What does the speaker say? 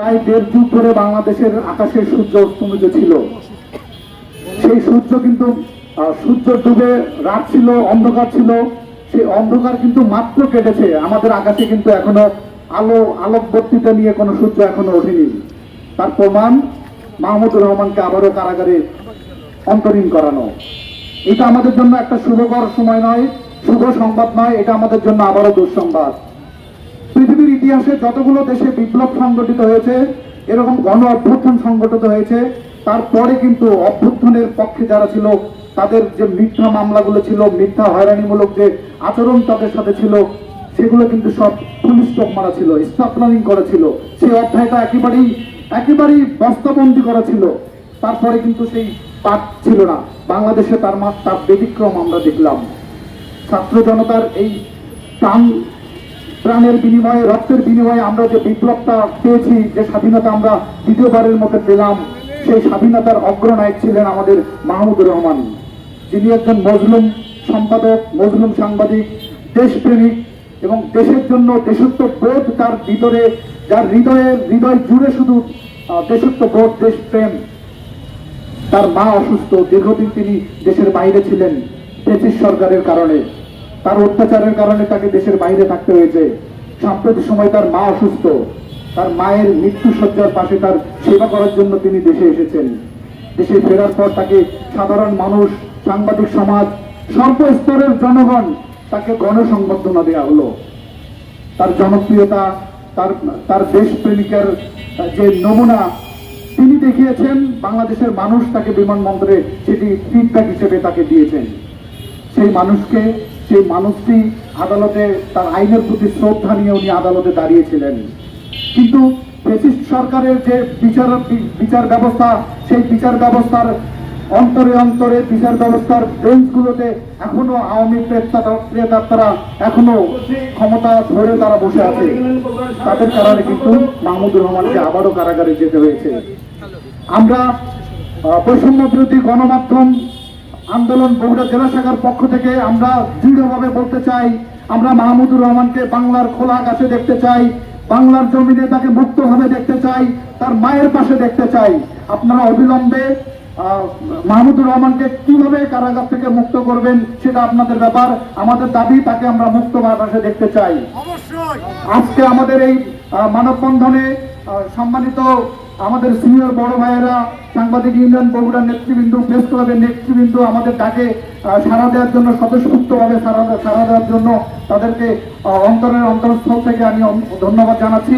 প্রায় দেড় যুগ ধরে বাংলাদেশের আকাশের সূর্য অস্তমিত ছিল। সেই সূর্য কিন্তু সূর্য ডুবে রাত ছিল, অন্ধকার ছিল। সেই অন্ধকার কিন্তু মাত্র কেটেছে। আমাদের আকাশে কিন্তু এখনও আলো, আলোকবর্তিতা নিয়ে কোনো সূর্য এখনও ওঠেনি। তার প্রমাণ মাহমুদুর রহমানকে আবারও কারাগারে অন্তরীণ করানো। এটা আমাদের জন্য একটা শুভকর সময় নয়, শুভ সংবাদ নয়, এটা আমাদের জন্য আবারও দুঃসংবাদ। ইতিহাসে যতগুলো দেশে বিপ্লব সংগঠিত হয়েছে, এরকম গণ অভ্যুত্থান সংগঠিত হয়েছে, তারপরে কিন্তু অভ্যুত্থানের পক্ষে যারা ছিল, তাদের যে মিথ্যা মামলাগুলো ছিল, মিথ্যা হয়রানিমূলক যে আচরণ তাদের সাথে ছিল, সেগুলো কিন্তু সব পুলিশ স্টপ মারা ছিল স্টপ প্ল্যানিং করা ছিল। সেই অধ্যায়টা একেবারেই একেবারেই বস্তাবন্দি করা ছিল। তারপরে কিন্তু সেই পাঠ ছিল না। বাংলাদেশে তার তার ব্যতিক্রম আমরা দেখলাম। ছাত্র জনতার এই প্রাণ প্রাণের বিনিময়ে, রক্তের বিনিময়ে আমরা যে বিপ্লবটা পেয়েছি, যে স্বাধীনতা আমরা দ্বিতীয়বারের মতো পেলাম, সেই স্বাধীনতার অগ্রনায়ক ছিলেন আমাদের মাহমুদুর রহমান। যিনি একজন মজলুম সম্পাদক, মজলুম সাংবাদিক, দেশপ্রেমিক এবং দেশের জন্য দেশত্ব বোধ তার ভিতরে, যার হৃদয়ে, হৃদয় জুড়ে শুধু দেশত্ব বোধ দেশপ্রেম। তার মা অসুস্থ, দীর্ঘদিন তিনি দেশের বাইরে ছিলেন, ব্রিটিশ সরকারের কারণে। তার অত্যাচারের কারণে তাকে দেশের বাইরে থাকতে হয়েছে। সাম্প্রতিক সময় তার মা অসুস্থ। তার মায়ের মৃত্যু সজ্জার পাশে তার সেবা করার জন্য তিনি দেশে এসেছেন। দেশে ফেরার পর তাকে সাধারণ মানুষ, সাংবাদিক সমাজ, সর্বস্তরের জনগণ তাকে গণসংবর্ধনা দেওয়া হলো। তার জনপ্রিয়তা, তার তার দেশপ্রেমিকের যে নমুনা তিনি দেখিয়েছেন, বাংলাদেশের মানুষ তাকে বিমানবন্দরে সেটি ফিডব্যাক হিসেবে তাকে দিয়েছেন। সেই মানুষকে সেই মানুষটি আদালতে তার আইনের প্রতি শ্রদ্ধা নিয়ে উনি আদালতে দাঁড়িয়েছিলেন। কিন্তু ফেসিস্ট সরকারের যে বিচার বিচার ব্যবস্থা, সেই বিচার ব্যবস্থার অন্তরে অন্তরে বিচার ব্যবস্থার বেঞ্চগুলোতে এখনও আওয়ামী প্রেতা- প্রেতাত্মারা এখনও ক্ষমতা ধরে তারা বসে আছে। তাদের কারণে কিন্তু মাহমুদুর রহমানকে আবারও কারাগারে যেতে হয়েছে। আমরা বৈষম্য বিরোধী গণমাধ্যম আন্দোলন বগুড়া জেলা শাখার পক্ষ থেকে আমরা দৃঢ়ভাবে বলতে চাই আমরা মাহমুদুর রহমানকে বাংলার খোলা আকাশে দেখতে চাই বাংলার জমিনে তাকে মুক্তভাবে দেখতে চাই তার মায়ের পাশে দেখতে চাই। আপনারা অবিলম্বে মাহমুদুর রহমানকে কীভাবে কারাগার থেকে মুক্ত করবেন সেটা আপনাদের ব্যাপার। আমাদের দাবি তাকে আমরা মুক্ত বাতাসে দেখতে চাই। আজকে আমাদের এই মানববন্ধনে সম্মানিত আমাদের সিনিয়র বড় ভাইয়েরা সাংবাদিক ইউনিয়ন বগুড়ার নেতৃবৃন্দ, প্রেস ক্লাবের নেতৃবৃন্দ আমাদের তাকে সাড়া দেওয়ার জন্য, স্বতঃস্ফূর্তভাবে সাড়া সাড়া দেওয়ার জন্য তাদেরকে অন্তরের অন্তরস্থল থেকে আমি ধন্যবাদ জানাচ্ছি।